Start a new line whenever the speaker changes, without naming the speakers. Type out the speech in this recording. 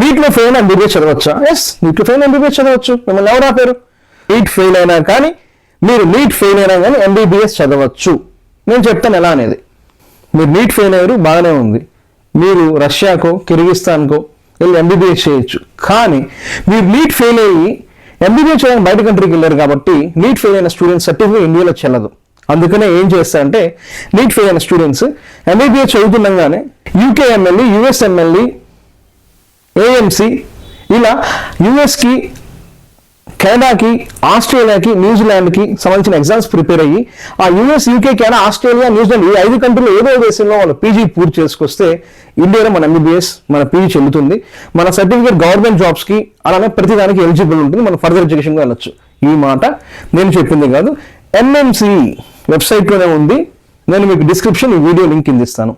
నీట్లో fail MBBS చదవచ్చా? Yes నీట్లో fail MBBS చదవచ్చు. మిమ్మల్ని ఎవరు ఆపారు? నీట్ ఫెయిల్ అయినా కానీ మీరు నీట్ ఫెయిల్ అయినా కానీ ఎంబీబీఎస్ చదవచ్చు. నేను చెప్తాను ఎలా అనేది. మీరు నీట్ ఫెయిల్ అయ్యారు బాగానే ఉంది. మీరు రష్యాకో కిర్గిస్తాన్కో వెళ్ళి ఎంబీబీఎస్ చేయొచ్చు. కానీ మీరు నీట్ ఫెయిల్ అయ్యి ఎంబీబీఎస్ చేయడానికి బయట కంట్రీకి వెళ్ళారు కాబట్టి నీట్ ఫెయిల్ అయిన స్టూడెంట్స్ సర్టిఫికేట్ ఇండియాలో చెల్లదు. అందుకనే ఏం చేస్తారంటే నీట్ ఫెయిల్ అయిన students MBBS చదువుతుండగానే UK MLA US MLE AMC ఇలా యుఎస్కి కెనడాకి ఆస్ట్రేలియాకి న్యూజిలాండ్కి సంబంధించిన ఎగ్జామ్స్ ప్రిపేర్ అయ్యి ఆ US UK Canada Australia New Zealand ఈ ఐదు కంట్రీలు ఏదో దేశంలో వాళ్ళు పీజీ పూర్తి చేసుకొస్తే ఇండియాలో మన ఎంబీబీఎస్ మన పీజీ చెల్లుతుంది మన సర్టిఫికేట్ గవర్నమెంట్ జాబ్స్కి అలానే ప్రతిదానికి ఎలిజిబుల్ ఉంటుంది. మనం ఫర్దర్ ఎడ్యుకేషన్గా వెళ్ళొచ్చు. ఈ మాట నేను చెప్పింది కాదు. ఎంఎంసి వెబ్సైట్లోనే ఉంది. నేను మీకు డిస్క్రిప్షన్ ఈ వీడియో లింక్ కింద ఇస్తాను.